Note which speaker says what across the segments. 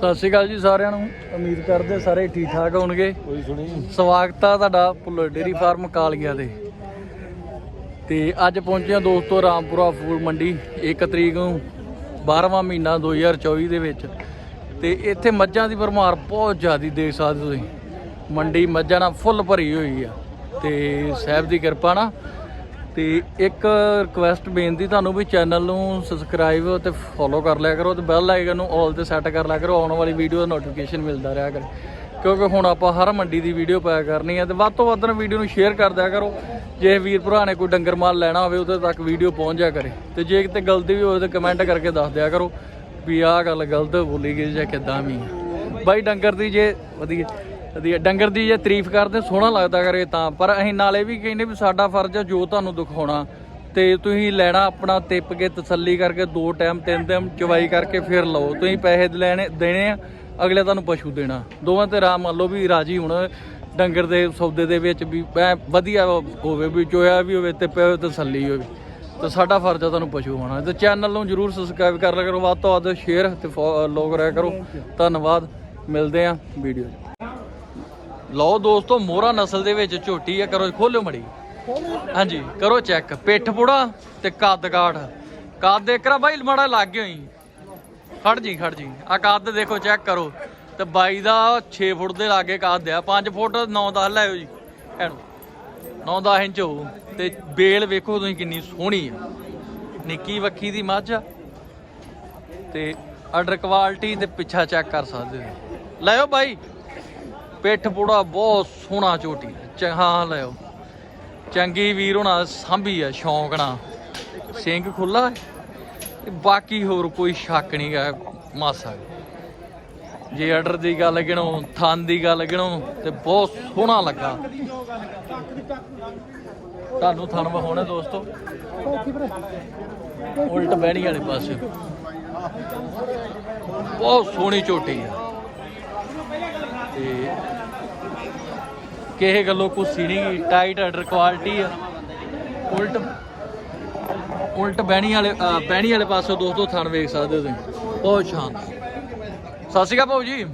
Speaker 1: ਸਤਿ ਸ਼੍ਰੀ ਅਕਾਲ ਜੀ ਸਾਰਿਆਂ ਨੂੰ। ਉਮੀਦ ਕਰਦੇ ਸਾਰੇ ਠੀਕ ਠਾਕ ਹੋਣਗੇ।
Speaker 2: ਕੋਈ ਸੁਣੀ
Speaker 1: ਸਵਾਗਤ ਆ ਤੁਹਾਡਾ ਭੁੱਲਰ ਡੇਰੀ ਫਾਰਮ ਕਾਲੀਆ ਦੇ ਤੇ ਅੱਜ ਪਹੁੰਚੇ ਆ ਦੋਸਤੋ ਰਾਮਪੁਰਾ ਫੂਲ ਮੰਡੀ 1 ਤਰੀਕ ਨੂੰ 12ਵਾਂ ਮਹੀਨਾ 2024 ਦੇ ਵਿੱਚ। ਤੇ ਇੱਥੇ ਮੱਝਾਂ ਦੀ ਭਰਮਾਰ ਬਹੁਤ ਜ਼ਿਆਦੀ ਦੇਖ ਸਕਦੇ ਤੁਸੀਂ। ਮੰਡੀ ਮੱਝਾਂ ਨਾਲ ਫੁੱਲ ਭਰੀ ਹੋਈ ਆ। ਤੇ ਸਾਹਿਬ ਦੀ ਕਿਰਪਾ ਨਾਲ ਤੇ ਇੱਕ ਰਿਕੁਐਸਟ ਬੇਨਤੀ ਤੁਹਾਨੂੰ ਵੀ ਚੈਨਲ ਨੂੰ ਸਬਸਕ੍ਰਾਈਬ ਤੇ ਫੋਲੋ ਕਰ ਲਿਆ ਕਰੋ ਤੇ ਬੈਲ ਆਈਕਨ ਨੂੰ ਆਲ ਤੇ ਸੈੱਟ ਕਰ ਲਿਆ ਕਰੋ, ਆਉਣ ਵਾਲੀ ਵੀਡੀਓ ਦਾ ਨੋਟੀਫਿਕੇਸ਼ਨ ਮਿਲਦਾ ਰਿਹਾ ਕਰੇ। ਕਿਉਂਕਿ ਹੁਣ ਆਪਾਂ ਹਰ ਮੰਡੀ ਦੀ ਵੀਡੀਓ ਪਾਇਆ ਕਰਨੀ ਹੈ ਤੇ ਵੱਧ ਤੋਂ ਵੱਧ ਵੀਡੀਓ ਨੂੰ ਸ਼ੇਅਰ ਕਰ ਦਿਆ ਕਰੋ। ਜੇ ਵੀਰ ਭਰਾ ਨੇ ਕੋਈ ਡੰਗਰ ਮਾਲ ਲੈਣਾ ਹੋਵੇ, ਉਹਦੇ ਤੱਕ ਵੀਡੀਓ ਪਹੁੰਚ ਜਾ ਕਰੇ। ਤੇ ਜੇ ਕਿਤੇ ਗਲਤੀ ਵੀ ਹੋਵੇ ਤਾਂ ਕਮੈਂਟ ਕਰਕੇ ਦੱਸ ਦਿਆ ਕਰੋ ਵੀ ਆਹ ਗੱਲ ਗਲਤ ਬੋਲੀ ਗਈ ਜਾਂ ਕਿੱਦਾਂ ਵੀ ਬਾਈ ਡੰਗਰ ਦੀ ਜੇ ਵਧੀਆ। ਵਧੀਆ ਡੰਗਰ ਦੀ ਜੇ ਤਾਰੀਫ ਕਰਦੇ ਸੋਹਣਾ ਲੱਗਦਾ ਕਰੇ ਤਾਂ। ਪਰ ਅਸੀਂ ਨਾਲੇ ਵੀ ਕਹਿੰਦੇ ਵੀ ਸਾਡਾ ਫਰਜ਼ ਆ ਜੋ ਤੁਹਾਨੂੰ ਦਿਖਾਉਣਾ। ਤੇ ਤੁਸੀਂ ਲੈਣਾ ਆਪਣਾ ਤਿੱਪ ਕੇ ਤਸੱਲੀ ਕਰਕੇ ਦੋ ਟਾਈਮ ਤਿੰਨ ਟਾਈਮ ਚਵਾਈ ਕਰਕੇ ਫਿਰ ਲਓ। ਤੁਸੀਂ ਪੈਸੇ ਲੈਣੇ ਦੇਣੇ ਆ ਅਗਲੇ ਤੁਹਾਨੂੰ ਪਸ਼ੂ ਦੇਣਾ। ਦੋਵਾਂ ਤੇ ਰਾਮ ਮੰਨ ਲਓ ਵੀ ਰਾਜੀ ਹੁਣ ਡੰਗਰ ਦੇ ਸੌਦੇ ਦੇ ਵਿੱਚ ਵੀ ਵਧੀਆ ਹੋਵੇ ਵੀ ਚੋਇਆ ਵੀ ਹੋਵੇ ਤੇ ਪਿਓ ਤਸੱਲੀ ਹੋਵੇ। ਤੇ ਸਾਡਾ ਫਰਜ਼ ਆ ਤੁਹਾਨੂੰ ਪਸ਼ੂ ਹੋਣਾ। ਤੇ ਚੈਨਲ ਨੂੰ ਜਰੂਰ ਸਬਸਕ੍ਰਾਈਬ ਕਰ ਲਿਆ ਕਰੋ। ਵੱਧ ਤੋਂ ਵੱਧ ਸ਼ੇਅਰ ਤੇ ਲੋਕ ਕਰਿਆ ਕਰੋ। ਧੰਨਵਾਦ। ਮਿਲਦੇ ਆ ਵੀਡੀਓ ਲਓ ਦੋਸਤੋ, ਮੋਹਰਾ ਨਸਲ ਦੇ ਵਿੱਚ ਝੋਟੀ ਆ, ਕਰੋ ਖੋਲਿਓ ਮੜੀ। ਹਾਂਜੀ, ਕਰੋ ਚੈੱਕ ਪਿੱਠ ਪੁੜਾ ਤੇ ਕੱਦ ਕਾਠ। ਕੱਦ ਦੇਖਰਾ ਬਾਈ, ਮਾੜਾ ਲੱਗ ਗਿਆ ਹੋਈ ਖੜ ਜੀ ਖੜ ਜੀ। ਆ ਕੱਦ ਦੇਖੋ ਚੈੱਕ ਕਰੋ। ਤੇ ਬਾਈ ਦਾ 6 ਫੁੱਟ ਦੇ ਲਾਗੇ ਕੱਦ ਆ। 5 ਫੁੱਟ 9 10 ਲਾਇਓ ਜੀ। ਇਹਨੂੰ 9 10 ਇੰਚ ਹੋ ਤੇ ਬੇਲ ਵੇਖੋ ਤੁਸੀਂ ਕਿੰਨੀ ਸੋਹਣੀ ਆ। ਨਿੱਕੀ ਵੱਖੀ ਦੀ ਮੱਝ ਆ। ਤੇ ਆਰਡਰ ਕੁਆਲਿਟੀ ਤੇ ਪਿੱਛਾ ਚੈੱਕ ਕਰ ਸਕਦੇ ਹੋ। ਲਾਇਓ ਬਾਈ। ਪਿੱਠ ਪੂੜਾ ਬਹੁਤ ਸੋਹਣਾ ਚੋਟੀ ਚ- ਹਾਂ ਲਿਓ ਚੰਗੀ ਵੀਰ ਹੋਣਾ ਸਾਂਭੀ ਆ, ਸ਼ੌਂਕ ਨਾਲ। ਸਿੰਘ ਖੁੱਲਾ ਬਾਕੀ ਹੋਰ ਕੋਈ ਸ਼ੱਕ ਨਹੀਂ ਗਾ, ਮਾਸਾ। ਜੇ ਆਰਡਰ ਦੀ ਗੱਲ ਗਿਣੋ ਥਣ ਦੀ ਗੱਲ ਗਿਣੋ, ਤੇ ਬਹੁਤ ਸੋਹਣਾ ਲੱਗਾ। ਤੁਹਾਨੂੰ ਥਣ ਵਿਖਾਉਣਾ ਦੋਸਤੋ। ਉਲਟ ਬਹਿਣੀ ਵਾਲੇ ਪਾਸੇ। ਬਹੁਤ ਸੋਹਣੀ ਝੋਟੀ ਆ। ਤੇ ਕਿਸੇ ਗੱਲੋਂ ਕੁਸੀ ਨਹੀਂ ਟਾਈਟ ਆਰਡਰ ਕੁਆਲਿਟੀ ਆ। ਉਲਟ ਉਲਟ ਬਹਿਣੀ ਵਾਲੇ ਅ, ਬਹਿਣੀ ਵਾਲੇ ਪਾਸੋਂ ਦੋਸਤੋ ਥਣ ਵੇਖ ਸਕਦੇ ਹੋ ਤੁਸੀਂ। ਬਹੁਤ ਸ਼ਾਨਦਾਰ ਸਤਿ ਸ਼੍ਰੀ ਅਕਾਲ ਭਾਊ ਜੀ।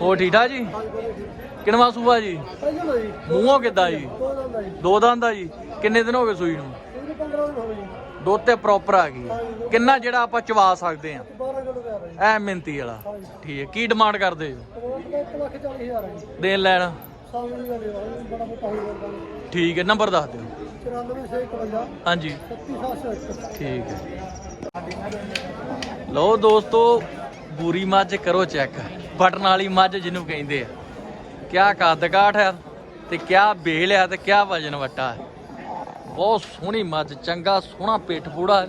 Speaker 1: ਹੋ ਠੀਕ ਠਾਕ ਜੀ? ਕਿਨਵਾ ਸੂਆ ਜੀ? ਮੂੰਹੋਂ ਕਿੱਦਾਂ ਜੀ? ਦੋ ਦੰਦ ਆ ਜੀ। ਕਿੰਨੇ ਦਿਨ ਹੋ ਗਏ ਸੂਈ ਨੂੰ? ਦੁੱਧ ਤੇ ਪ੍ਰੋਪਰ ਆ ਗਈ। ਕਿੰਨਾ ਜਿਹੜਾ ਆਪਾਂ ਚਵਾ ਸਕਦੇ ਆ। ਐ ਮਿੰਤੀ ਵਾਲਾ। ਠੀਕ ਹੈ। ਕੀ ਡਿਮਾਂਡ ਕਰਦੇ ਹੋ? ਦੇਣ ਲੈਣ। ਠੀਕ ਹੈ ਨੰਬਰ ਦੱਸ ਦਿਓ। ਹਾਂਜੀ। ਠੀਕ ਹੈ। ਲਓ ਦੋਸਤੋ ਬੂਰੀ ਮੱਝ ਕਰੋ ਚੈੱਕ। ਬਟਨ ਵਾਲੀ ਮੱਝ ਜਿਹਨੂੰ ਕਹਿੰਦੇ ਆ। ਕਿਆ ਕੱਦ ਕਾਠ ਆ ਤੇ ਕਿਆ ਬੇਲ ਆ ਤੇ ਕਿਆ ਵਜਨ ਵਟਾ ਹੈ ਬਹੁਤ ਸੋਹਣੀ ਮੱਝ ਚੰਗਾ ਸੋਹਣਾ ਪੇਟ ਪੂੜਾ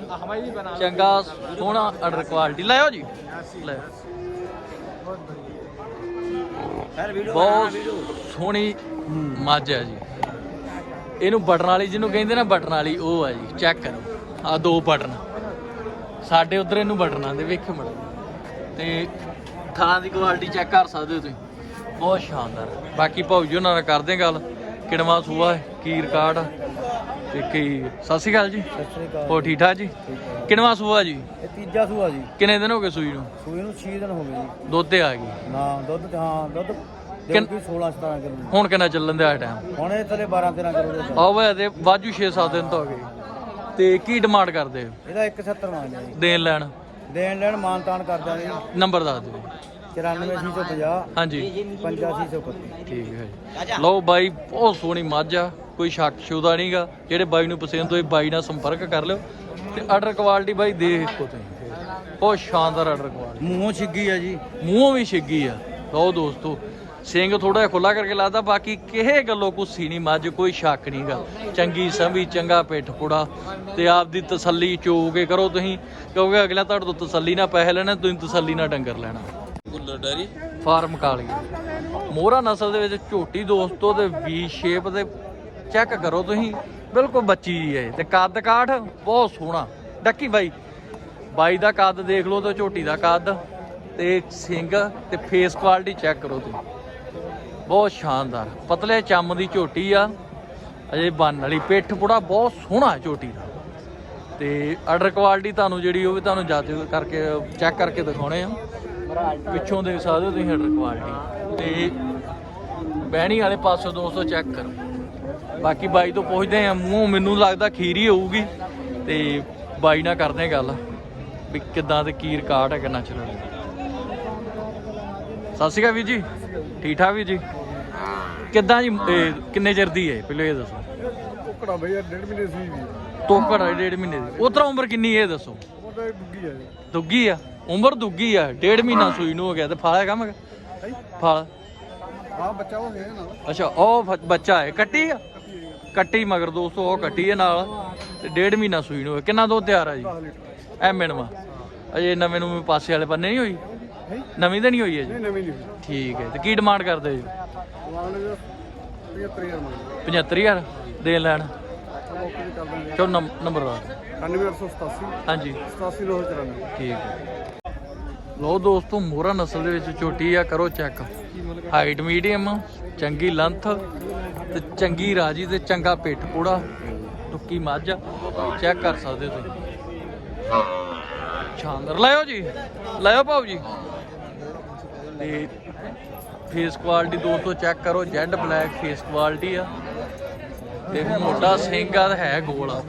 Speaker 1: ਚੰਗਾ ਸੋਹਣਾ ਆਰਡਰ ਕੁਆਲਿਟੀ ਲਾਇਓ ਜੀ। ਬਹੁਤ ਸੋਹਣੀ ਮੱਝ ਹੈ ਜੀ। ਇਹਨੂੰ ਬਟਨ ਵਾਲੀ ਜਿਹਨੂੰ ਕਹਿੰਦੇ ਨਾ ਬਟਨ ਵਾਲੀ ਉਹ ਆ ਜੀ। ਚੈੱਕ ਕਰੋ। ਆ ਦੋ ਬਟਨ। ਸਾਡੇ ਉਧਰ ਇਹਨੂੰ ਬਟਨਾਂ ਦੇ ਵੇਖਿਓ ਮੜ ਤੇ ਥਾਂ ਦੀ ਕੁਆਲਿਟੀ ਚੈੱਕ ਕਰ ਸਕਦੇ ਹੋ ਤੁਸੀਂ। ਬਹੁਤ ਸ਼ਾਨਦਾਰ। ਬਾਕੀ ਭਾਊ ਜੀ ਉਹਨਾਂ ਨਾਲ ਕਰਦੇ ਗੱਲ। ਕਿੜਵਾ ਸੂਆ ਕੀ ਰਿਕਾਰਡ ਤੇ ਕੀ ਸਤਿ ਸ਼੍ਰੀ ਅਕਾਲ ਜੀ।
Speaker 2: ਸਤਿ ਸ੍ਰੀ ਅਕਾਲ
Speaker 1: ਹੋ ਠੀਕ ਠਾਕ ਜੀ? ਕਿੜਵਾ ਸੂਆ ਜੀ?
Speaker 2: ਇਹ ਤੀਜਾ ਸੂਆ ਜੀ।
Speaker 1: ਕਿੰਨੇ ਦਿਨ ਹੋ ਗਏ ਸੂਈ ਨੂੰ?
Speaker 2: ਸੂਈ ਨੂੰ 6 ਦਿਨ ਹੋ ਗਏ ਜੀ।
Speaker 1: ਦੁੱਧ ਤੇ ਆ ਗਈ।
Speaker 2: ਨਾ ਦੁੱਧ ਤੇ ਹਾਂ ਦੁੱਧ
Speaker 1: ਕਿੰਨ-
Speaker 2: ਕਿੰਨ 16 17 ਕਿਲੋ
Speaker 1: ਹੁਣ ਕਿੰਨਾ ਚੱਲਣ ਦਿਆ ਟਾਈਮ
Speaker 2: ਹੁਣ ਇਹ ਥਲੇ 12 13 ਕਿਲੋ ਦੇ
Speaker 1: ਆਓ ਵੇ ਤੇ ਵਾਜੂ 6-7 ਦਿਨ ਤੋਂ ਹੋ ਗਏ। ਤੇ ਕੀ ਡਿਮਾਂਡ ਕਰਦੇ? ਹੋ
Speaker 2: ਇਹਦਾ 170 ਮੰਗਦੇ ਜੀ।
Speaker 1: ਦੇਣ ਲੈਣ?
Speaker 2: ਦੇਣ ਲੈਣ ਮਾਨ ਤਾਨ ਕਰ ਦਾਂਗੇ ਜੀ।
Speaker 1: ਨੰਬਰ ਦੱਸ ਦਿਓ।
Speaker 2: 94650
Speaker 1: ਹਾਂਜੀ।
Speaker 2: 8531
Speaker 1: ਠੀਕ ਹੈ ਜੀ। ਲਓ ਬਾਈ ਬਹੁਤ ਸੋਹਣੀ ਮੱਝ ਆ ਕੋਈ ਸ਼ੱਕ ਸ਼ੁਦਾ ਨਹੀਂਗਾ ਜਿਹੜੇ ਬਾਈ ਨੂੰ ਪਸੰਦ ਹੋਏ ਬਾਈ ਨਾਲ ਸੰਪਰਕ ਕਰ ਲਿਓ। ਤੇ ਆਰਡਰ ਕੁਆਲਿਟੀ ਬਾਈ ਦੇਖੋ ਤੁਸੀਂ ਬਹੁਤ ਸ਼ਾਨਦਾਰ ਆਰਡਰ ਕੁਆਲਿਟੀ
Speaker 2: ਮੂੰਹੋਂ ਛਿੱਗੀ ਆ ਜੀ।
Speaker 1: ਮੂੰਹੋਂ ਵੀ ਛਿੱਗੀ ਆ। ਲਓ ਦੋਸਤੋ ਸਿੰਘ ਥੋੜਾ ਜਿਹਾ ਖੁੱਲਾ ਕਰਕੇ ਲਾਦਾ ਬਾਕੀ ਕਿਸੇ ਗੱਲੋਂ ਕੁਛ ਨਹੀਂ ਮੱਝ ਕੋਈ ਸ਼ੱਕ ਨਹੀਂਗਾ ਚੰਗੀ ਸੰਭੀ ਚੰਗਾ ਪਿੱਠ ਪੁੜਾ ਤੇ ਆਪਦੀ ਤਸੱਲੀ ਚੋ ਕੇ ਕਰੋ ਤੁਸੀਂ ਕਿਉਂਕਿ ਅਗਲਾ ਤੁਹਾਡੇ ਤੋਂ ਤਸੱਲੀ ਨਾਲ ਪੈਸੇ ਲੈਣੇ ਤੁਸੀਂ ਤਸੱਲੀ ਨਾਲ ਡੰਗਰ ਲੈਣਾ।
Speaker 2: ਗੁੱਲਰ ਡੈਰੀ।
Speaker 1: ਫਾਰਮ ਕਾਲੀ। ਮੋਹਰਾ ਨਸਲ ਦੇ ਵਿੱਚ ਝੋਟੀ ਦੋਸਤੋ ਤੇ ਵੀ ਸ਼ੇਪ ਦੇ ਚੈੱਕ ਕਰੋ ਤੁਸੀਂ। ਬਿਲਕੁਲ ਬੱਚੀ ਜੀ ਹੈ ਤੇ ਕੱਦ ਕਾਠ ਬਹੁਤ ਸੋਹਣਾ। ਡੱਕੀ ਬਾਈ। ਬਾਈ ਦਾ ਕੱਦ ਦੇਖ ਲਓ ਤੇ ਝੋਟੀ ਦਾ ਕੱਦ। ਤੇ ਸਿੰਗ ਤੇ ਫੇਸ ਕੁਆਲਿਟੀ ਚੈੱਕ ਕਰੋ ਤੁਸੀਂ। ਬਹੁਤ ਸ਼ਾਨਦਾਰ। ਪਤਲੇ ਚੰਮ ਦੀ ਝੋਟੀ ਆ। ਅਜੇ ਬੰਨ ਵਾਲੀ ਪਿੱਠ ਪੁੜਾ ਬਹੁਤ ਸੋਹਣਾ ਹੈ ਝੋਟੀ ਦਾ। ਤੇ ਆਰਡਰ ਕੁਆਲਿਟੀ ਤੁਹਾਨੂੰ ਜਿਹੜੀ ਉਹ ਵੀ ਤੁਹਾਨੂੰ ਜੱਜ ਕਰਕੇ ਚੈੱਕ ਕਰਕੇ ਦਿਖਾਉਣੇ ਆ। ਪਿੱਛੋਂ ਦੇਖ ਸਕਦੇ ਹੋ ਤੁਸੀਂ ਹੈਡਰ ਕੁਆਲਿਟੀ ਤੇ ਬਹਿਣੀ ਵਾਲੇ ਪਾਸੋਂ ਦੋਸਤੋ ਚੈੱਕ ਕਰੋ। ਬਾਕੀ ਬਾਈ ਤੋਂ ਪੁੱਛਦੇ ਆ ਮੂੰਹ ਮੈਨੂੰ ਲੱਗਦਾ ਖੀਰ ਹੋਊਗੀ ਤੇ ਬਾਈ ਨਾਲ ਕਰਦੇ ਆ ਗੱਲ। ਵੀ ਕਿੱਦਾਂ ਤੇ ਕੀ ਰਿਕਾਰਡ ਹੈ ਕਿੰਨਾ ਚਿਰ ਸਤਿ ਸ਼੍ਰੀ ਅਕਾਲ ਵੀਰ ਜੀ। ਠੀਕ ਠਾਕ ਵੀਰ ਜੀ? ਕਿੱਦਾਂ ਜੀ ਕਿੰਨੇ ਚਿਰ ਦੀ ਹੈ? ਪਹਿਲਾਂ ਇਹ ਦੱਸੋ।
Speaker 2: ਕੁੱਕੜਾ ਬਈ ਡੇਢ ਮਹੀਨੇ ਸੀ
Speaker 1: ਹੈ ਡੇਢ ਮਹੀਨੇ ਦੀ। ਉਤਰਾ ਉਮਰ ਕਿੰਨੀ ਹੈ ਇਹ ਦੱਸੋ।
Speaker 2: ਉਹ ਤਾਂ ਡੁੱਗੀ ਆ
Speaker 1: ਦੁੱਗੀ ਆ? ਉਮਰ ਦੁੱਗੀ ਆ ਡੇਢ ਮਹੀਨਾ ਸੂਈ ਨੂੰ ਹੋ ਗਿਆ ਤੇ ਫਲ ਹੈਗਾ ਮੈਂ ਫਲ।
Speaker 2: ਹਾਂ ਬੱਚਾ ਉਹ ਹੈ ਨਾ
Speaker 1: ਅੱਛਾ ਉਹ ਫ- ਬੱਚਾ ਹੈ ਕੱਟੀ ਆ? ਕੱਟੀ ਮਗਰ ਦੋਸਤੋ ਉਹ ਕੱਟੀ ਹੈ ਨਾਲ ਤੇ ਡੇਢ ਮਹੀਨਾ ਸੂਈ ਨੂੰ ਹੋਇਆ। ਕਿੰਨਾ ਦੁੱਧ ਤਿਆਰ ਆ ਜੀ?
Speaker 2: 10 ਲੀਟਰ।
Speaker 1: ਐ ਮਿੰਟਵਾ ਅਜੇ ਨਵੇਂ ਨੂੰ ਪਾਸੇ ਵਾਲੇ ਬੰਨੇ ਨਹੀਂ ਹੋਈ? ਨਵੀਂ ਤਾਂ ਨਹੀਂ ਹੋਈ ਹੈ ਜੀ
Speaker 2: ਨਹੀਂ ਨਵੀਂ ਨਹੀਂ ਹੋਈ।
Speaker 1: ਠੀਕ ਹੈ ਤੇ ਕੀ ਡਿਮਾਂਡ ਕਰਦੇ ਜੀ?
Speaker 2: ਵਾਣ ਦੇ 75000 ਮੰਗਦੇ।
Speaker 1: 75000 ਦੇਣ ਲੈਣ?
Speaker 2: ਓਕੇ ਜੀ ਕਰ ਦਾਂਗੇ
Speaker 1: ਚੋ ਨੰਬਰ ਲਾ
Speaker 2: 9887
Speaker 1: ਹਾਂਜੀ।
Speaker 2: 87294
Speaker 1: ਠੀਕ ਹੈ। ਲੋ ਦੋਸਤੋ, ਮੋਹਰਾ ਨਸਲ ਦੇ ਵਿੱਚ ਝੋਟੀ ਆ, ਕਰੋ ਚੈੱਕ ਹਾਈਟ ਮੀਡੀਅਮ ਚੰਗੀ ਲੰਥ ਤੇ ਚੰਗੀ ਰਾਜੀ ਤੇ ਚੰਗਾ ਪਿੱਠ ਪੂੜਾ। ਟੁੱਕੀ ਮੱਝ ਚੈੱਕ ਕਰ ਸਕਦੇ ਹੋ ਤੁਸੀਂ। ਸ਼ਾਨਦਾਰ ਲਾਇਓ ਜੀ। ਲਾਇਓ ਭਾਉ ਜੀ। ਤੇ ਫੇਸ ਕੁਆਲਿਟੀ ਦੋਸਤੋ ਚੈੱਕ ਕਰੋ। ਜੈਡ ਬਲੈਕ ਫੇਸ ਕੁਆਲਿਟੀ ਆ। ਤੇ ਮੋਟਾ ਸਿੰਘ ਆ ਹੈ ਗੋਲ ਆ।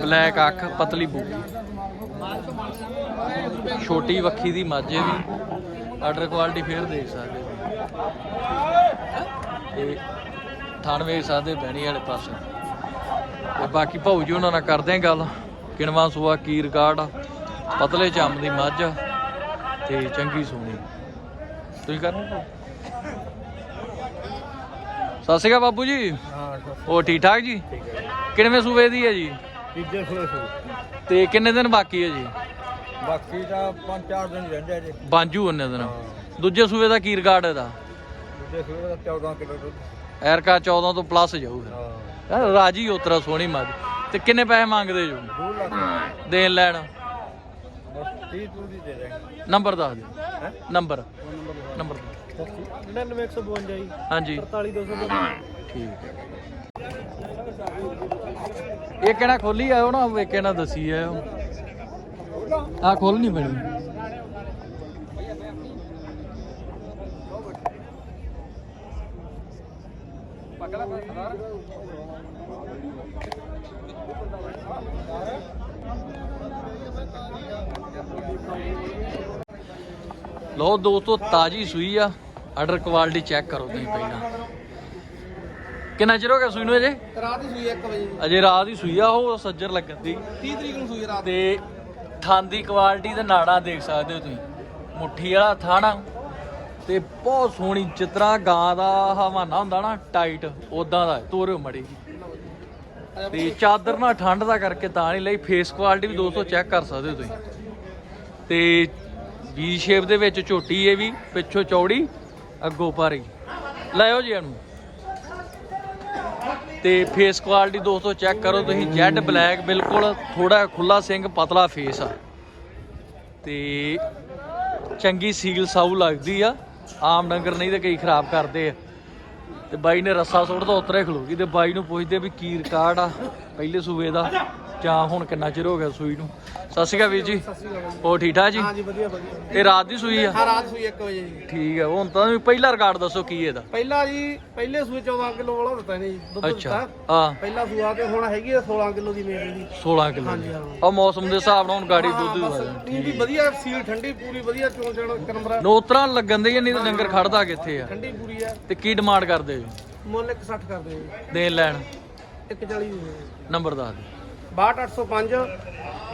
Speaker 1: ਬਲੈਕ ਅੱਖ ਪਤਲੀ ਬੂਕੀ ਛੋਟੀ ਵੱਖੀ ਦੀ ਮੱਝ ਹੈ ਵੀ ਆਰਡਰ ਕੁਆਲਿਟੀ ਫੇਰ ਦੇਖ ਸਕਦੇ ਤੇ ਥਣ ਵੇਖ ਸਕਦੇ ਬੈਣੀ ਵਾਲੇ ਪਾਸੇ। ਤੇ ਬਾਕੀ ਭਾਊ ਜੀ ਉਹਨਾਂ ਨਾਲ ਕਰਦੇ ਆ ਗੱਲ। ਕਿਣਵਾ ਸੂਆ ਕੀ ਰਿਕਾਰਡ ਪਤਲੇ ਚੰਮ ਦੀ ਮੱਝ ਤੇ ਚੰਗੀ ਸੋਹਣੀ ਤੁਸੀਂ ਕਰਨਾ ਸਤਿ ਸ਼੍ਰੀ ਅਕਾਲ ਬਾਬੂ ਜੀ।
Speaker 2: ਹਾਂ
Speaker 1: ਉਹ ਠੀਕ ਠਾਕ ਜੀ? ਕਿਣਵੇਂ ਸੂਵੇ ਦੀ ਹੈ ਜੀ?
Speaker 2: ਤੀਜੇ
Speaker 1: ਤੇ ਕਿੰਨੇ ਦਿਨ ਬਾਕੀ ਹੈ ਜੀ?
Speaker 2: ਬਾਕੀ ਤਾਂ ਪੰਜ ਚਾਰ ਦਿਨ ਰਹਿੰਦੇ ਜੀ।
Speaker 1: ਬਾਂਜੂ ਉਹਨੇ ਦਿਨ। ਦੂਜੇ ਸੂਵੇ ਦਾ ਕੀ ਰਿਕਾਰਡ ਇਹਦਾ?
Speaker 2: ਦੂਜੇ ਸੂਏ ਦਾ 14 ਕਿਲੋ ਦੁੱਧ।
Speaker 1: ਐਰਕਾ 14 ਤੋਂ ਪਲੱਸ ਜਾਊਗਾ
Speaker 2: ਹਾਂ।
Speaker 1: ਯਾਰ ਰਾਜੀ ਉਤਰਾ ਸੋਹਣੀ ਮੱਝ। ਤੇ ਕਿੰਨੇ ਪੈਸੇ ਮੰਗਦੇ ਜੋ?
Speaker 2: 2 ਲੱਖ।
Speaker 1: ਦੇਣ ਲੈਣ।
Speaker 2: ਬਸ 30 ਤੂੰ ਦੀ ਦੇ ਦੇਂਗੇ
Speaker 1: ਨੰਬਰ ਦੱਸ ਦਿਓ। ਨੰਬਰ। ਨੰਬਰ
Speaker 2: 99152 ਜੀ।
Speaker 1: ਹਾਂਜੀ।
Speaker 2: 45200
Speaker 1: ਠੀਕ ਹੈ। ਇਹ ਕਿਹੜਾ ਖੋਲੀ ਆਇਓ ਨਾ ਵੇ ਕਿਹੜਾ ਦਸੀ ਆਇਓ ਆ ਖੋਲ ਨਹੀਂ ਬਣੀ ਲੋ ਦੋਸਤੋ ਤਾਜੀ ਸੂਈ ਆ। ਆਰਡਰ ਕੁਆਲਿਟੀ ਚੈੱਕ ਕਰੋ ਤੁਸੀਂ ਪਹਿਲਾਂ। ਕਿੰਨਾ ਚਿਰ ਹੋ ਗਿਆ ਸੂਈ ਨੂੰ ਅਜੇ
Speaker 2: ਰਾਤ ਦੀ ਸੂਈ 1 ਵਜੇ
Speaker 1: ਅਜੇ ਰਾਤ ਹੀ ਸੂਈ ਆ ਉਹ ਸੱਜਰ ਲੱਗਣ ਦੀ।
Speaker 2: 30 ਤਰੀਕ ਨੂੰ ਸੂਈ ਰਾਤ
Speaker 1: ਤੇ ਥਣ ਦੀ ਕੁਆਲਿਟੀ ਤੇ ਨਾੜਾ ਦੇਖ ਸਕਦੇ ਹੋ ਤੁਸੀਂ। ਮੁੱਠੀ ਵਾਲਾ ਥਾਣਾ ਤੇ ਬਹੁਤ ਸੋਹਣੀ ਜਿਤਨਾ ਗਾਂ ਦਾ ਹਵਾਨਾ ਹੁੰਦਾ ਨਾ ਟਾਈਟ ਉਦਾਂ ਦਾ, ਤੋਰਿਓ ਮੜੀ। ਤੇ ਚਾਦਰ ਨਾਲ ਠੰਡ ਦਾ ਕਰਕੇ ਤਾਂ ਨਹੀਂ ਲਈ ਫੇਸ ਕੁਆਲਿਟੀ ਵੀ ਦੋਸਤੋ ਚੈੱਕ ਕਰ ਸਕਦੇ ਹੋ ਤੁਸੀਂ। ਤੇ ਵੀ ਸ਼ੇਪ ਦੇ ਵਿੱਚ ਝੋਟੀ ਇਹ ਵੀ, ਪਿੱਛੋਂ ਚੌੜੀ, ਅੱਗੋਂ ਭਾਰੀ। ਲਾਇਓ ਜੀ ਇਹਨੂੰ। ਤੇ ਫੇਸ ਕੁਆਲਿਟੀ ਦੋਸਤੋ ਚੈੱਕ ਕਰੋ ਤੁਸੀਂ ਜੈਡ ਬਲੈਕ ਬਿਲਕੁਲ ਥੋੜਾ ਖੁੱਲਾ ਸਿੰਘ, ਪਤਲਾ ਫੇਸ ਆ। ਤੇ ਚੰਗੀ ਸੀਲ ਸਾਊ ਲੱਗਦੀ ਆ। ਆਮ ਡੰਗਰ ਨਹੀਂ ਤੇ ਕਈ ਖਰਾਬ ਕਰਦੇ ਆ। ਤੇ ਬਾਈ ਨੇ ਰੱਸਾ ਸੁੱਟਦਾ ਉਤਰੇ ਖਲੋਗੀ ਤੇ ਬਾਈ ਨੂੰ ਪੁੱਛਦੇ ਵੀ ਕੀ ਰਿਕਾਰਡ ਆ, ਪਹਿਲੇ ਸੂਬੇ ਦਾ। ਜਾਂ ਹੁਣ ਕਿੰਨਾ ਚਿਰ ਹੋ ਗਿਆ ਸੂਈ ਨੂੰ? ਸਤਿ ਸ਼੍ਰੀ ਅਕਾਲ ਵੀਰ ਜੀ। ਹੋਰ ਠੀਕ ਠਾਕ ਜੀ?
Speaker 2: ਹਾਂਜੀ ਵਧੀਆ ਵਧੀਆ।
Speaker 1: ਇਹ ਰਾਤ ਦੀ ਸੂਈ ਆ?
Speaker 2: ਹਾਂ ਰਾਤ ਸੂਈ 1 ਵਜੇ ਜੀ।
Speaker 1: ਠੀਕ ਹੈ ਹੁਣ ਤਾਂ ਵੀ ਪਹਿਲਾ ਰਿਕਾਰਡ ਦੱਸੋ ਕੀ ਇਹਦਾ?
Speaker 2: ਪਹਿਲਾ ਜੀ ਪਹਿਲੇ ਸੂਏ 14 ਕਿਲੋ ਵਾਲਾ ਦਿੱਤਾ ਇਹਨੇ ਜੀ ਦੁੱਧ ਦਿੱਤਾ।
Speaker 1: ਹਾਂ।
Speaker 2: ਪਹਿਲਾ ਸੂਆ ਤੇ ਹੁਣ ਹੈਗੀ ਆ 16 ਕਿਲੋ ਦੀ ਮੇਰੀ ਦੀ
Speaker 1: 16 ਕਿਲੋ
Speaker 2: ਹਾਂਜੀ, ਹਾਂ।
Speaker 1: ਆ ਮੌਸਮ ਦੇ ਹਿਸਾਬ ਨਾਲ ਹੁਣ ਗਾੜੀ ਦੁੱਧ
Speaker 2: ਵੀ ਵਧੀਆ ਸੀਲ ਠੰਡੀ ਪੂਰੀ ਵਧੀਆ ਚੋਣ ਚਣ ਕਰਮਰਾ
Speaker 1: ਨੋਤਰਾਂ ਲੱਗਣ ਦੇ ਨਹੀਂ ਤਾਂ ਡੰਗਰ ਖੜਦਾ ਕਿੱਥੇ ਆ?
Speaker 2: ਠੰਡੀ ਪੂਰੀ ਆ।
Speaker 1: ਤੇ ਕੀ ਡਿਮਾਂਡ ਕਰਦੇ ਜੀ?
Speaker 2: ਮੁੱਲ 160 ਕਰਦੇ ਜੀ।
Speaker 1: ਦੇਣ ਲੈਣ।
Speaker 2: 140
Speaker 1: ਨੰਬਰ ਦੱਸ ਦਿਓ।
Speaker 2: 62805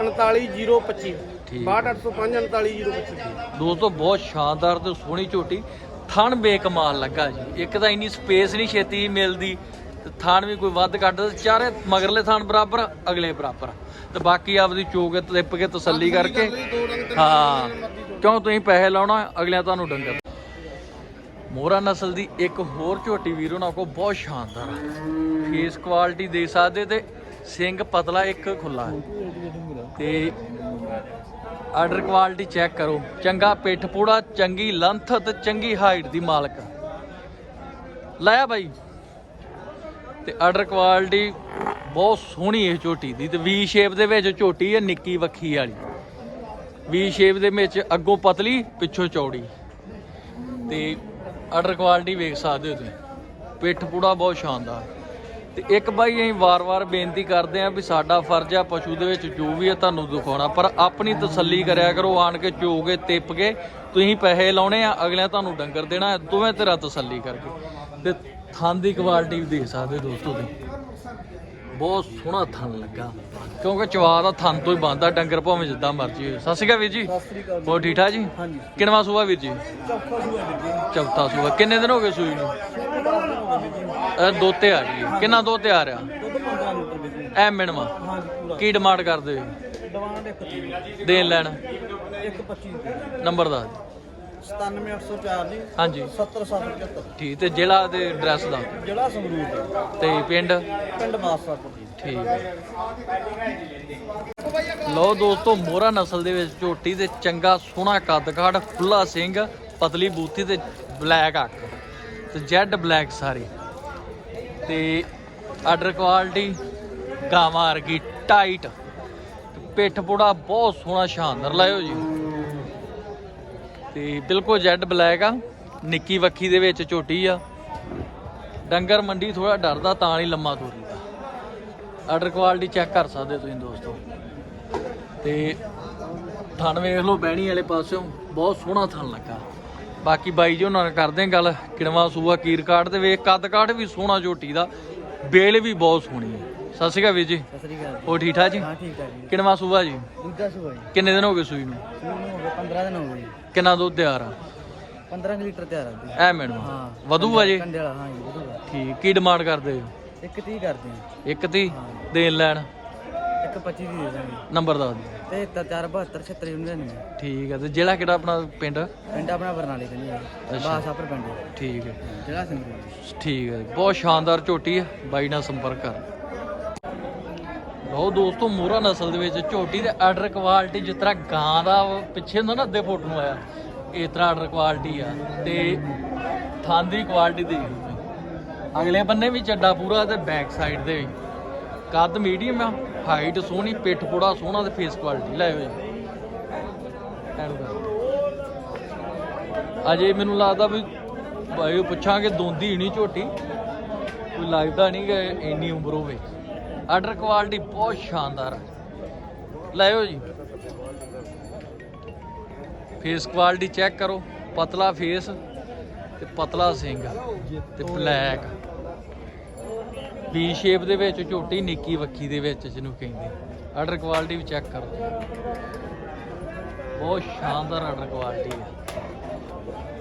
Speaker 2: 49025
Speaker 1: ਠੀਕ।
Speaker 2: 62805 49025
Speaker 1: ਦੋਸਤੋ ਬਹੁਤ ਸ਼ਾਨਦਾਰ ਤੇ ਸੋਹਣੀ ਝੋਟੀ। ਥਣ ਬੇਕਮਾਲ ਲੱਗਾ ਜੀ। ਇੱਕ ਤਾਂ ਇੰਨੀ ਸਪੇਸ ਨਹੀਂ ਛੇਤੀ ਮਿਲਦੀ ਥਣ ਵੀ ਕੋਈ ਵੱਧ ਕੱਢ ਤੇ ਚਾਰੇ ਮਗਰਲੇ ਥਣ ਬਰਾਬਰ ਅਗਲੇ ਬਰਾਬਰ। ਤੇ ਬਾਕੀ ਆਪਦੀ ਚੋਕੇ ਤਿੱਪ ਕੇ ਤਸੱਲੀ ਕਰਕੇ ਹਾਂ। ਕਿਉਂ ਤੁਸੀਂ ਪੈਸੇ ਲਾਉਣਾ ਅਗਲਿਆਂ ਤੁਹਾਨੂੰ ਡੰਗਰ। ਮੋਹਰਾ ਨਸਲ ਦੀ ਇੱਕ ਹੋਰ ਝੋਟੀ ਵੀਰ ਉਹਨਾਂ ਕੋਲ ਬਹੁਤ ਸ਼ਾਨਦਾਰ ਫੇਸ ਕੁਆਲਿਟੀ ਦੇ ਸਕਦੇ ਤੇ ਸਿੰਘ ਪਤਲਾ ਇੱਕ ਖੁੱਲਾ ਹੈ। ਤੇ ਆਰਡਰ ਕੁਆਲਿਟੀ ਚੈੱਕ ਕਰੋ। ਚੰਗਾ ਪਿੱਠ ਪੂੜਾ, ਚੰਗੀ ਲੰਥ ਤੇ ਚੰਗੀ ਹਾਈਟ ਦੀ ਮਾਲਕ। ਲਾਇਆ ਬਾਈ। ਤੇ ਆਰਡਰ ਕੁਆਲਿਟੀ ਬਹੁਤ ਸੋਹਣੀ ਇਹ ਝੋਟੀ ਦੀ ਤੇ ਵੀ ਸ਼ੇਪ ਦੇ ਵਿੱਚ ਝੋਟੀ ਹੈ ਨਿੱਕੀ ਵੱਖੀ ਵਾਲੀ। ਵੀ ਸ਼ੇਪ ਦੇ ਵਿੱਚ ਅੱਗੋਂ ਪਤਲੀ, ਪਿੱਛੋਂ ਚੌੜੀ। ਤੇ ਆਰਡਰ ਕੁਆਲਿਟੀ ਵੇਖ ਸਕਦੇ ਹੋ ਤੁਸੀਂ। ਪਿੱਠ ਪੂੜਾ ਬਹੁਤ ਸ਼ਾਨਦਾਰ। ਤੇ ਇੱਕ ਬਾਈ ਅਸੀਂ ਵਾਰ-ਵਾਰ ਬੇਨਤੀ ਕਰਦੇ ਆਂ ਵੀ ਸਾਡਾ ਫਰਜ਼ ਆ ਪਸ਼ੂ ਦੇ ਵਿੱਚ ਜੋ ਵੀ ਹੈ ਤੁਹਾਨੂੰ ਦਿਖਾਉਣਾ, ਪਰ ਆਪਣੀ ਤਸੱਲੀ ਕਰਿਆ ਕਰੋ, ਆਣ ਕੇ ਚੋ ਕੇ ਤਿੱਪ ਕੇ, ਤੁਸੀਂ ਪੈਸੇ ਲਾਉਣੇ ਆ, ਅਗਲਿਆਂ ਤੁਹਾਨੂੰ ਡੰਗਰ ਦੇਣਾ ਦੋਵੇਂ ਤਰ੍ਹਾਂ ਤਸੱਲੀ ਕਰਕੇ। ਤੇ ਥਾਂ ਦੀ ਕੁਆਲਿਟੀ ਵੀ ਦੇਖ ਸਕਦੇ ਦੋਸਤੋ ਤੁਸੀਂ। ਬਹੁਤ ਸੋਹਣਾ ਥਣ ਲੱਗਾ। ਕਿਉਂਕਿ ਚਵਾ ਦਾ ਥਣ ਤੋਂ ਹੀ ਬੰਦਾ ਡੰਗਰ ਭਾਵੇਂ ਜਿੱਦਾਂ ਮਰਜ਼ੀ ਹੋਵੇ ਸਤਿ ਸ਼੍ਰੀ ਅਕਾਲ ਵੀਰ ਜੀ। ਹੋਰ ਠੀਕ ਠਾਕ ਜੀ?
Speaker 2: ਹਾਂਜੀ।
Speaker 1: ਕਿੰਨਵਾ ਸੂਆ ਵੀਰ ਜੀ?
Speaker 2: ਚੌਥਾ ਸੂਆ ਵੀਰ ਜੀ।
Speaker 1: ਚੌਥਾ ਸੂਆ। ਕਿੰਨੇ ਦਿਨ ਹੋ ਗਏ ਸੂਈ ਨੂੰ? ਇਹ ਦੋ ਤੇ ਆ ਹੈ। ਕਿੰਨਾ ਦੋ ਤੇ ਆ? ਰਿਹਾ
Speaker 2: ਦੁੱਧ 15 ਲੀਟਰ ਵੀਰ ਜੀ।
Speaker 1: ਐ ਮਿਣਵਾ। ਕੀ ਡਿਮਾਂਡ ਕਰਦੇ ਹੋ?
Speaker 2: ਡਿਮਾਂਡ
Speaker 1: ਦੇਣ ਲੈਣ।
Speaker 2: ਇੱਕ 25 ਦੀ
Speaker 1: ਨੰਬਰ ਦੱਸ।
Speaker 2: 97804 ਜੀ
Speaker 1: ਹਾਂਜੀ।
Speaker 2: 70775
Speaker 1: ਠੀਕ ਤੇ ਜ਼ਿਲ੍ਹਾ ਦੇ ਐਡਰੈਸ ਦਾ
Speaker 2: ਜ਼ਿਲ੍ਹਾ ਸੰਗਰੂਰ ਜੀ
Speaker 1: ਤੇ ਪਿੰਡ?
Speaker 2: ਪਿੰਡ ਮਾਸਰਪੁਰ ਜੀ।
Speaker 1: ਠੀਕ ਹੈ। ਲੋ ਦੋਸਤੋ ਮੋਰਾ ਨਸਲ ਦੇ ਵਿੱਚ ਝੋਟੀ ਤੇ ਚੰਗਾ ਸੋਹਣਾ ਕੱਦ ਕਾਠ ਖੁੱਲਾ ਸਿੰਘ ਪਤਲੀ ਬੂਥੀ ਤੇ ਬਲੈਕ ਅੱਖ। ਤੇ ਜੈਡ ਬਲੈਕ ਸਾਰੀ। ਤੇ ਆਰਡਰ ਕੁਆਲਿਟੀ ਗਾਵਾਂ ਵਰਗੀ ਟਾਈਟ ਪਿੱਠ ਪੂੜਾ ਬਹੁਤ ਸੋਹਣਾ ਸ਼ਾਨਦਾਰ ਲਾਇਓ ਜੀ। ਤੇ ਬਿਲਕੁਲ ਜੈਡ ਬਲੈਕ ਆ, ਨਿੱਕੀ ਵੱਖੀ ਦੇ ਵਿੱਚ ਝੋਟੀ ਆ। ਡੰਗਰ ਮੰਡੀ ਥੋੜਾ ਡਰਦਾ, ਤਾਂ ਨਹੀਂ ਲੰਮਾ ਤੋਰੀਦਾ। ਆਰਡਰ ਕੁਆਲਿਟੀ ਚੈੱਕ ਕਰ ਸਕਦੇ ਹੋ ਤੁਸੀਂ ਦੋਸਤੋ। ਤੇ ਥਣ ਵੇਖ ਲਓ, ਬਹਿਣੀ ਵਾਲੇ ਪਾਸਿਓਂ ਬਹੁਤ ਸੋਹਣਾ ਥਣ ਲੱਗਾ। ਬਾਕੀ ਬਾਈ ਜੀ ਉਹਨਾਂ ਨਾਲ ਕਰਦੇ ਹਾਂ ਗੱਲ ਕਿਣਵਾ ਸੂਆ ਕੀਰ ਕਾਟ ਤੇ ਵੇਖ ਕੱਦ ਕਾਠ ਵੀ ਸੋਹਣਾ ਝੋਟੀ ਦਾ, ਬੇਲ ਵੀ ਬਹੁਤ ਸੋਹਣੀ ਹੈ। ਸਤਿ ਸ਼੍ਰੀ ਅਕਾਲ ਵੀਰ ਜੀ।
Speaker 2: ਸਤਿ ਸ੍ਰੀ ਅਕਾਲ
Speaker 1: ਹੋਰ ਠੀਕ ਠਾਕ ਜੀ?
Speaker 2: ਹਾਂ ਠੀਕ ਹੈ ਜੀ।
Speaker 1: ਕਿਣਵਾ ਸੂਆ ਜੀ?
Speaker 2: ਦੂਜਾ ਸੂਆ ਜੀ।
Speaker 1: ਕਿੰਨੇ ਦਿਨ ਹੋ ਗਏ ਸੂਈ ਨੂੰ?
Speaker 2: ਸ਼ੁਰੂ ਨੂੰ ਹੋ ਗਏ 15 ਦਿਨ ਹੋ ਗਏ ਜੀ।
Speaker 1: ਕਿੰਨਾ ਦੁੱਧ ਤਿਆਰ ਆ?
Speaker 2: 15 ਲੀਟਰ ਤਿਆਰ ਆ ਜੀ।
Speaker 1: ਐ
Speaker 2: ਹਾਂ।
Speaker 1: ਵਧੂ ਅਜੇ
Speaker 2: ਕੰਡੇ ਵਾਲਾ ਹਾਂ ਜੀ ਵਧੂਗਾ
Speaker 1: ਠੀਕ। ਕੀ ਡਿਮਾਂਡ ਕਰਦੇ ਹੋ?
Speaker 2: ਇੱਕ 30 ਕਰਦੇ ਹਾਂ
Speaker 1: ਇੱਕ ਤੀ ਦੇਣ ਲੈਣ?
Speaker 2: ਇੱਕ 25 ਦੀ ਦੇ ਦਾਂਗੇ।
Speaker 1: ਨੰਬਰ ਦੱਸ ਦਿਓ।
Speaker 2: ਤੇ 74 76 99
Speaker 1: ਠੀਕ ਹੈ ਤੇ ਜ਼ਿਲ੍ਹਾ ਕਿਹੜਾ ਆਪਣਾ ਪਿੰਡ?
Speaker 2: ਪਿੰਡ ਆਪਣਾ ਬਰਨਾਲੇ ਕੰਨੀ ਹੈ ਬਾਸ ਆਪਰ ਪਿੰਡ ਹੈ।
Speaker 1: ਠੀਕ ਹੈ
Speaker 2: ਜ਼ਿਲ੍ਹਾ ਸੰਗਰੂਰ।
Speaker 1: ਠੀਕ ਹੈ ਬਹੁਤ ਸ਼ਾਨਦਾਰ ਝੋਟੀ ਹੈ ਬਾਈ ਨਾਲ ਸੰਪਰਕ ਕਰ। ਲਓ ਦੋਸਤੋ ਮੋਰਾ ਨਸਲ ਦੇ ਵਿੱਚ ਝੋਟੀ ਦੇ ਆਰਡਰ ਕੁਆਲਿਟੀ ਜਿਸ ਤਰ੍ਹਾਂ ਗਾਂ ਦਾ ਪਿੱਛੇ ਹੁੰਦਾ ਨਾ ਅੱਧੇ ਫੁੱਟ ਨੂੰ ਆਇਆ, ਇਸ ਤਰ੍ਹਾਂ ਆਰਡਰ ਕੁਆਲਿਟੀ ਆ ਤੇ ਥਾਂ ਦੀ ਕੁਆਲਿਟੀ ਦੀ ਲਓ ਅਗਲੇ ਬੰਨੇ ਵੀ ਚੱਡਾ ਪੂਰਾ ਤੇ ਬੈਕ ਸਾਈਡ ਦੇ ਵੀ ਕੱਦ ਮੀਡੀਅਮ ਆ ਹਾਈਟ ਸੋਹਣੀ, ਪਿੱਠ ਪੂੜਾ ਸੋਹਣਾ ਤੇ ਫੇਸ ਕੁਆਲਿਟੀ ਲੈ ਹੋਏ ਅਜੇ ਮੈਨੂੰ ਲੱਗਦਾ ਵੀ ਭਾਈ ਪੁੱਛਾਂਗੇ, ਦੋਂਦੀ ਨਹੀਂ ਝੋਟੀ। ਕੋਈ ਲੱਗਦਾ ਨਹੀਂ ਕਿ ਇੰਨੀ ਉਮਰ ਹੋਵੇ। ਆਰਡਰ ਕੁਆਲਿਟੀ ਬਹੁਤ ਸ਼ਾਨਦਾਰ ਹੈ। ਲਾਇਓ ਜੀ। ਫੇਸ ਕੁਆਲਿਟੀ ਚੈੱਕ ਕਰੋ, ਪਤਲਾ ਫੇਸ ਤੇ ਪਤਲਾ ਸਿੰਗ ਤੇ ਬਲੈਕ। ਵੀ ਸ਼ੇਪ ਦੇ ਵਿੱਚ ਝੋਟੀ, ਨਿੱਕੀ ਵੱਖੀ ਦੇ ਵਿੱਚ ਜਿਹਨੂੰ ਕਹਿੰਦੇ। ਆਰਡਰ ਕੁਆਲਿਟੀ ਵੀ ਚੈੱਕ ਕਰੋ। ਬਹੁਤ ਸ਼ਾਨਦਾਰ ਆਰਡਰ ਕੁਆਲਿਟੀ ਹੈ।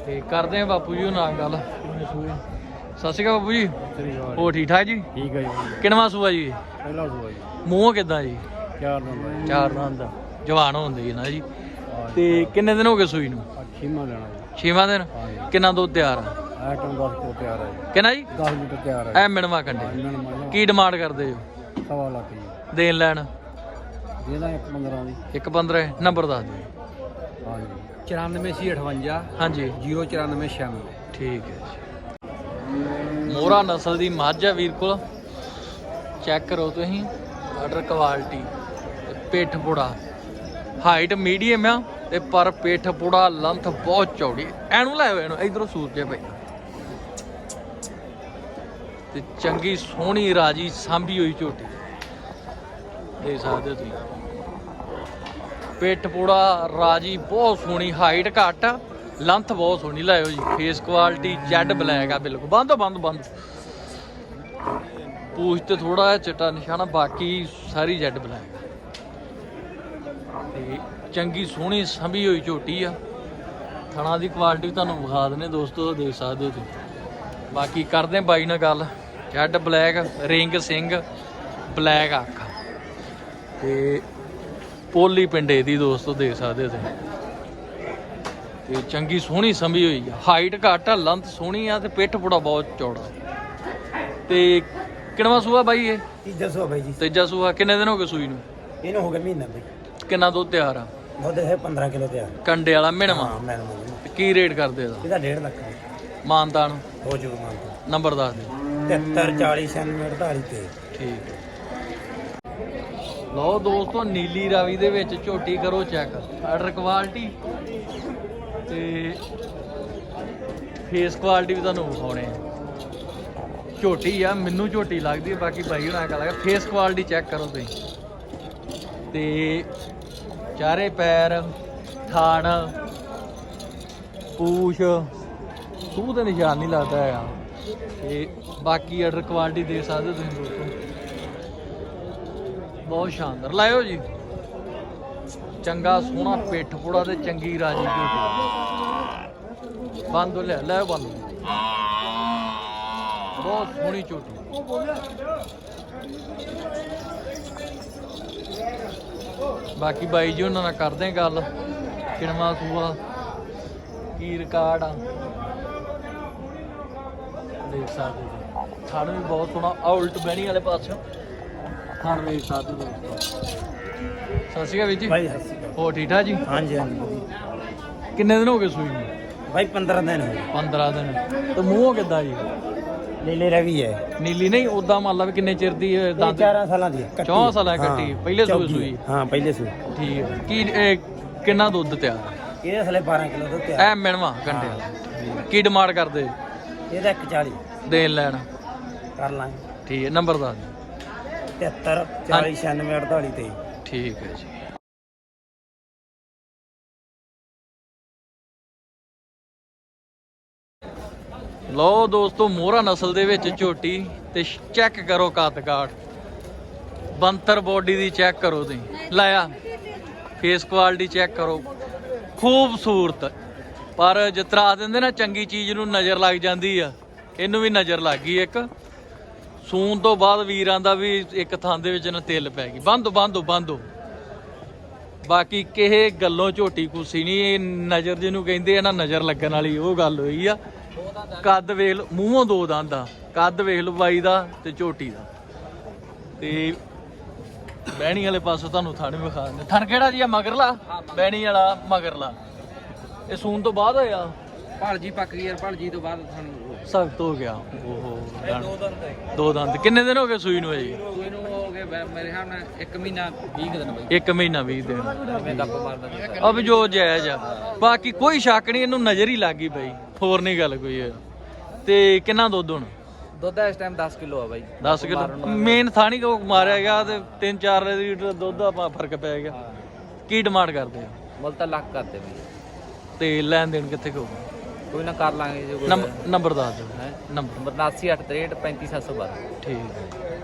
Speaker 1: ਤੇ ਕਰਦੇ ਆ ਬਾਪੂ ਜੀ ਉਹ ਨਾਲ ਗੱਲ। ਸਤਿ ਸ਼੍ਰੀ ਅਕਾਲ ਬਾਪੂ ਜੀ। ਹੋ ਠੀਕ ਠਾਕ ਜੀ?
Speaker 2: ਠੀਕ ਹੈ ਜੀ
Speaker 1: ਕਿੰਨਵਾਂ ਸੂਆ ਜੀ?
Speaker 2: ਪਹਿਲਾ ਸੂਆ ਜੀ।
Speaker 1: ਮੂੰਹ ਕਿਦਾਂ ਜੀ?
Speaker 2: ਚਾਰ ਨੰਬਰ
Speaker 1: ਚਾਰ ਦਾ ਜਵਾਨ ਹੁੰਦੇ ਜੀ ਨਾ ਜੀ। ਤੇ ਕਿੰਨੇ ਦਿਨ ਹੋ ਗਏ ਸੂਈ ਨੂੰ?
Speaker 2: ਛੀਮਾ ਲੈਣਾ ਜੀ।
Speaker 1: ਛੇਵਾਂ ਦਿਨ? ਕਿੰਨਾ ਦੁੱਧ ਤਿਆਰ ਆ?
Speaker 2: ਆਈਟਮ 10 ਕੋ ਤਿਆਰ ਹੈ ਜੀ।
Speaker 1: ਕਿੰਨਾ ਜੀ?
Speaker 2: 10 ਲੀਟਰ ਤਿਆਰ ਹੈ
Speaker 1: ਐ ਮਿਣਵਾ ਕੰਡੇ। ਕੀ ਡਿਮਾਂਡ ਕਰਦੇ ਹੋ?
Speaker 2: ਸਵਾ ਲੱਖ ਜੀ।
Speaker 1: ਦੇਣ ਲੈਣ?
Speaker 2: ਇਹਦਾ ਇੱਕ 15 ਦੀ।
Speaker 1: ਇੱਕ 15 ਨੰਬਰ ਦੱਸ ਦਿਓ।
Speaker 2: ਹਾਂਜੀ। 9458
Speaker 1: ਹਾਂਜੀ
Speaker 2: 09496
Speaker 1: ਠੀਕ ਹੈ ਜੀ। ਮੋਰਾ ਨਸਲ ਦੀ ਮੱਝ ਆ ਵੀਰ ਕੋਲ। ਚੈੱਕ ਕਰੋ ਤੁਸੀਂ ਆਰਡਰ ਕੁਆਲਿਟੀ ਤੇ ਪਿੱਠ ਪੂੜਾ। ਹਾਈਟ ਮੀਡੀਅਮ ਆ ਤੇ ਪਰ ਪਿੱਠ ਪੁੜਾ ਲੰਥ ਬਹੁਤ ਚੌੜੀ। ਐਨੂੰ ਲੈ ਇਹਨੂੰ ਇਧਰੋਂ ਸੂਰਜੇ ਪਈ ਤੇ ਚੰਗੀ ਸੋਹਣੀ ਰਾਜੀ ਸਾਂਭੀ ਹੋਈ ਝੋਟੀ। ਦੇਖ ਸਕਦੇ ਤੁਸੀਂ। ਪਿੱਠ ਪੂੜਾ ਰਾਜੀ ਬਹੁਤ ਸੋਹਣੀ ਹਾਈਟ ਘੱਟ ਲੰਥ ਬਹੁਤ ਸੋਹਣੀ ਲਾਇਓ ਜੀ। ਫੇਸ ਕੁਆਲਿਟੀ ਜੈਡ ਬਲੈਕ ਆ ਬਿਲਕੁਲ। ਬੰਦ ਬੰਦ ਬੰਦ। ਪੂਛ ਤੇ ਥੋੜਾ ਜਿਹਾ ਚਿੱਟਾ ਨਿਸ਼ਾਨਾ, ਬਾਕੀ ਸਾਰੀ ਜੈਡ ਬਲੈਕ ਤੇ ਚੰਗੀ ਸੋਹਣੀ ਸੰਭੀ ਹੋਈ ਝੋਟੀ ਆ। ਥਣਾ ਦੀ ਕੁਆਲਿਟੀ ਤੁਹਾਨੂੰ ਵਿਖਾ ਦਨੇ ਦੋਸਤੋ, ਦੇਖ ਸਕਦੇ ਹੋ ਤੁਸੀਂ। ਬਾਕੀ ਕਰਦੇ ਬਾਈ ਨਾਲ ਗੱਲ। Z black ring Singh black ਅੱਖ। ਤੇ ਪੋਲੀ ਪਿੰਡੇ ਦੀ ਦੋਸਤੋ, ਦੇਖ ਸਕਦੇ ਹੋ ਤੁਸੀਂ। ਤੇ ਚੰਗੀ ਸੋਹਣੀ ਸੰਭੀ ਹੋਈ ਆ। ਹਾਈਟ ਘੱਟ ਆ ਲੰਥ ਸੋਹਣੀ ਆ ਤੇ ਪਿੱਠ ਪੁੜਾ ਬਹੁਤ ਚੌੜਾ। ਤੇ ਕਿੰਨਵਾ ਸੂਆ ਬਾਈ ਇਹ?
Speaker 2: ਤੀਜਾ ਸੂਆ ਬਾਈ ਜੀ।
Speaker 1: ਤੀਜਾ ਸੂਆ। ਕਿੰਨੇ ਦਿਨ ਹੋ ਗਏ ਸੂਈ ਨੂੰ?
Speaker 2: ਇਹਨੂੰ ਹੋ ਗਿਆ ਮਹੀਨਾ ਬਾਈ।
Speaker 1: ਕਿੰਨਾ ਦੁੱਧ ਤਿਆਰ ਆ?
Speaker 2: ਦੁੱਧ ਹੈ 15 ਕਿਲੋ ਤਿਆਰ।
Speaker 1: ਕੰਡੇ ਵਾਲਾ ਮਿਣਵਾ
Speaker 2: ਹਾਂ ਮੈਂ ਮੰਗਦਾ
Speaker 1: ਤੇ ਕੀ ਰੇਟ ਕਰਦੇ ਇਹਦਾ?
Speaker 2: ਇਹਦਾ 1.5 ਲੱਖ
Speaker 1: ਮਾਨਤਾਨ?
Speaker 2: ਹੋ ਜੂ ਮੰਗਦਾ
Speaker 1: ਨੰਬਰ ਦੱਸ ਦਿਓ।
Speaker 2: 73 40 96 48 ਤੇ
Speaker 1: ਠੀਕ ਲਓ ਦੋਸਤੋ ਨੀਲੀ ਰਾਵੀ ਦੇ ਵਿੱਚ ਝੋਟੀ ਕਰੋ ਚੈੱਕ ਆਰਡਰ ਕੁਆਲਿਟੀ ਤੇ ਫੇਸ ਕੁਆਲਿਟੀ ਵੀ ਤੁਹਾਨੂੰ ਵਿਖਾਉਣੇ ਆ। ਝੋਟੀ ਆ, ਮੈਨੂੰ ਝੋਟੀ ਲੱਗਦੀ ਹੈ ਬਾਕੀ ਬਾਈ ਹੋਣਾ ਕਹ ਫੇਸ ਕੁਆਲਿਟੀ ਚੈੱਕ ਕਰੋ ਤੁਸੀਂ। ਤੇ ਚਾਰੇ ਪੈਰ, ਥਾਣ, ਪੂਛ, ਸੂਹ ਦੇ ਨਿਸ਼ਾਨ ਨਹੀਂ ਲੱਗਦਾ ਆ। ਤੇ ਬਾਕੀ ਆਰਡਰ ਕੁਆਲਿਟੀ ਦੇ ਸਕਦੇ ਹੋ ਤੁਸੀਂ ਦੋਸਤੋ। ਬਹੁਤ ਸ਼ਾਨਦਾਰ। ਲਾਇਓ ਜੀ। ਚੰਗਾ ਸੋਹਣਾ ਪਿੱਠ ਪੂੜਾ ਤੇ ਚੰਗੀ ਰਾਜੀ ਝੋਟੀ ਬੰਦ ਲੈ ਲੈ ਬੰਦ। ਬਹੁਤ ਸੋਹਣੀ ਝੋਟੀ ਬਾਕੀ ਬਾਈ ਜੀ ਉਹਨਾਂ ਨਾਲ ਕਰਦੇ ਗੱਲ। ਕਿਣਵਾ ਸੂਆ ਕੀ ਰਿਕਾਰਡ ਆ ਦੇਖ ਸਕਦੇ ਜੀ ਥਣ ਵੀ ਬਹੁਤ ਸੋਹਣਾ, ਆਹ ਉਲਟ ਬਹਿਣੀ ਵਾਲੇ ਪਾਸਿਓਂ। ਥਣ ਵੇਖ ਸਕਦੇ ਹੋ। ਸਤਿ ਸ਼੍ਰੀ ਅਕਾਲ ਵੀਰ ਜੀ।
Speaker 2: ਬਾਈ ਹੱਸੀ
Speaker 1: ਹੋ ਠੀਕ ਠਾਕ ਜੀ?
Speaker 2: ਹਾਂਜੀ ਹਾਂਜੀ ਵਧੀਆ।
Speaker 1: ਕਿੰਨੇ ਦਿਨ ਹੋ ਗਏ ਸੂਈ ਨੂੰ?
Speaker 2: ਬਾਈ 15 ਦਿਨ ਹੋ ਗਏ।
Speaker 1: 15 ਦਿਨ। ਤੇ ਮੂੰਹੋਂ ਕਿੱਦਾਂ ਜੀ?
Speaker 2: ਨੀਲੇ ਰਵੀ ਹੈ।
Speaker 1: ਨੀਲੀ ਨਹੀਂ ਉਦਾਂ ਮੰਨ ਲਾ ਵੀ ਕਿੰਨੇ ਚਿਰ ਦੀ ਇਹ
Speaker 2: ਇਹ
Speaker 1: ਦੰਦ?
Speaker 2: 4 ਸਾਲਾਂ ਦੀ ਹੈ ਕੱਟੀ।
Speaker 1: ਚੌਂ ਸਾਲਾਂ ਦੀ
Speaker 2: ਹਾਂ,
Speaker 1: ਕੱਟੀ, ਪਹਿਲੇ ਸੂਏ
Speaker 2: ਚੌਗੀ।
Speaker 1: ਸੂਈ।
Speaker 2: ਹਾਂ ਪਹਿਲੇ ਸੂਈ।
Speaker 1: ਠੀਕ ਹੈ। ਕੀ ਇਹ ਕਿੰਨਾ ਦੁੱਧ ਤਿਆਰ
Speaker 2: ਇਹਦੇ ਥਲੇ 12 ਕਿਲੋ ਦੁੱਧ
Speaker 1: ਐ
Speaker 2: ਹੈ
Speaker 1: ਮਿਣਵਾ ਘੰਟੇ ਕੀ ਡਿਮਾਂਡ ਕਰਦੇ?
Speaker 2: ਇਹਦਾ 140
Speaker 1: ਦੇਣ ਲੈਣ।
Speaker 2: ਕਰ ਲਾਂਗੇ।
Speaker 1: ਠੀਕ ਹੈ ਨੰਬਰ ਦੱਸ ਦਿਓ।
Speaker 2: 73 40 96 48 ਤੇ
Speaker 1: ਠੀਕ ਹੈ ਜੀ। ਲਓ ਦੋਸਤੋ, ਮੋਹਰਾ ਨਸਲ ਦੇ ਵਿੱਚ ਝੋਟੀ ਤੇ ਚੈੱਕ ਕਰੋ ਕੱਦ ਕਾਠ ਬੰਤਰ ਬੋਡੀ ਦੀ ਚੈੱਕ ਕਰੋ ਤੁਸੀਂ। ਲਾਇਆ। ਫੇਸ ਕੁਆਲਿਟੀ ਚੈੱਕ ਕਰੋ। ਖੂਬਸੂਰਤ। ਪਰ ਜਿਸ ਤਰ੍ਹਾਂ ਦਿੰਦੇ ਨਾ, ਚੰਗੀ ਚੀਜ਼ ਨੂੰ ਨਜ਼ਰ ਲੱਗ ਜਾਂਦੀ ਆ। ਇਹਨੂੰ ਵੀ ਨਜ਼ਰ ਲੱਗ ਗਈ ਇੱਕ। ਸੂਣ ਤੋਂ ਬਾਅਦ ਵੀਰਾਂ ਦਾ ਵੀ ਇੱਕ ਥਾਂ ਦੇ ਵਿੱਚ ਨਾ ਤਿਲ ਪੈ ਗਈ। ਬੰਦੋ ਬੰਦੋ ਬੰਦੋ। ਬਾਕੀ ਕਿਸੇ ਗੱਲੋਂ ਝੋਟੀ ਕੁਸੀ ਨਹੀਂ। ਇਹ ਨਜ਼ਰ ਜਿਹਨੂੰ ਕਹਿੰਦੇ ਆ ਨਾ, ਨਜ਼ਰ ਲੱਗਣ ਵਾਲੀ ਉਹ ਗੱਲ ਹੋਈ ਆ। ਕੱਦ ਵੇਖ ਲਓ ਮੂੰਹੋਂ ਦੋ ਦੰਦ ਆ। ਕੱਦ ਵੇਖ ਲਓ ਬਾਈ ਦਾ ਤੇ ਝੋਟੀ ਦਾ। ਤੇ ਬਹਿਣੀ ਵਾਲੇ ਪਾਸੋਂ ਤੁਹਾਨੂੰ ਥਣ ਵਿਖਾ ਦਿੰਦੇ ਥਣ ਕਿਹੜਾ ਜੀ ਆ? ਮਗਰਲਾ? ਬਹਿਣੀ ਵਾਲਾ ਮਗਰਲਾ। ਇਹ ਸੂਣ ਤੋਂ ਬਾਅਦ ਹੋਇਆ?
Speaker 3: ਭਾਲਜੀ ਪੱਕ ਗਈ ਯਾਰ ਭਾਲਜੀ ਤੋਂ ਬਾਅਦ ਸਾਨੂੰ
Speaker 1: ਸਖਤ ਹੋ ਗਿਆ। ਓਹੋ ਦੋ ਦੰਦ ਕਿੰਨੇ ਦਿਨ ਹੋ ਗਏ ਸੂਈ ਨੂੰ ਜੀ
Speaker 3: ਕੋਈ ਨੂੰ ਹੋ ਗਏ ਮੇਰੇ ਹਿਸਾਬ ਨਾਲ 1 ਮਹੀਨਾ 20 ਕੁ ਦਿਨ ਬਈ।
Speaker 1: ਇੱਕ ਮਹੀਨਾ 20 ਦਿਨ।
Speaker 3: ਮੈਂ ਗੱਪ ਮਾਰਦਾ
Speaker 1: ਅਬ ਜੋ ਜਾਇਜ਼ ਆ। ਬਾਕੀ ਕੋਈ ਸ਼ੱਕ ਨਹੀਂ ਇਹਨੂੰ ਨਜ਼ਰ ਹੀ ਲੱਗ ਗਈ ਬਾਈ। ਹੋਰ ਨਹੀਂ ਗੱਲ ਕੋਈ। ਇਹ। ਤੇ ਕਿੰਨਾ ਦੁੱਧ ਹੁਣ?
Speaker 3: ਦੁੱਧ ਇਸ ਟਾਈਮ 10 ਕਿਲੋ ਆ ਬਾਈ।
Speaker 1: 10 ਕਿਲੋ। ਮੇਨ ਥਾਣੀ ਕੋ ਮਾਰਿਆ ਗਿਆ ਤੇ 3-4 ਲੀਟਰ ਦੁੱਧ ਦਾ ਫ਼ਰਕ ਪੈ ਗਿਆ। ਕੀ ਡਿਮਾਂਡ ਕਰਦੇ ਆ
Speaker 3: ਮੁੱਲ ਤਾਂ ਲੱਖ ਕਰਦੇ ਬਈ।
Speaker 1: ਤੇ ਲੈਣ ਦੇਣ ਕਿੱਥੇ ਕੋ
Speaker 3: ਕੋਈ ਨਾ ਕਰ ਲਾਂਗੇ ਜੋ
Speaker 1: ਨੰਬਰ ਦੱਸ ਦਿਓ।
Speaker 3: ਹੈ?
Speaker 1: ਨੰਬਰ।
Speaker 3: ਨੰਬਰ 8963 35712
Speaker 1: ਠੀਕ ਹੈ।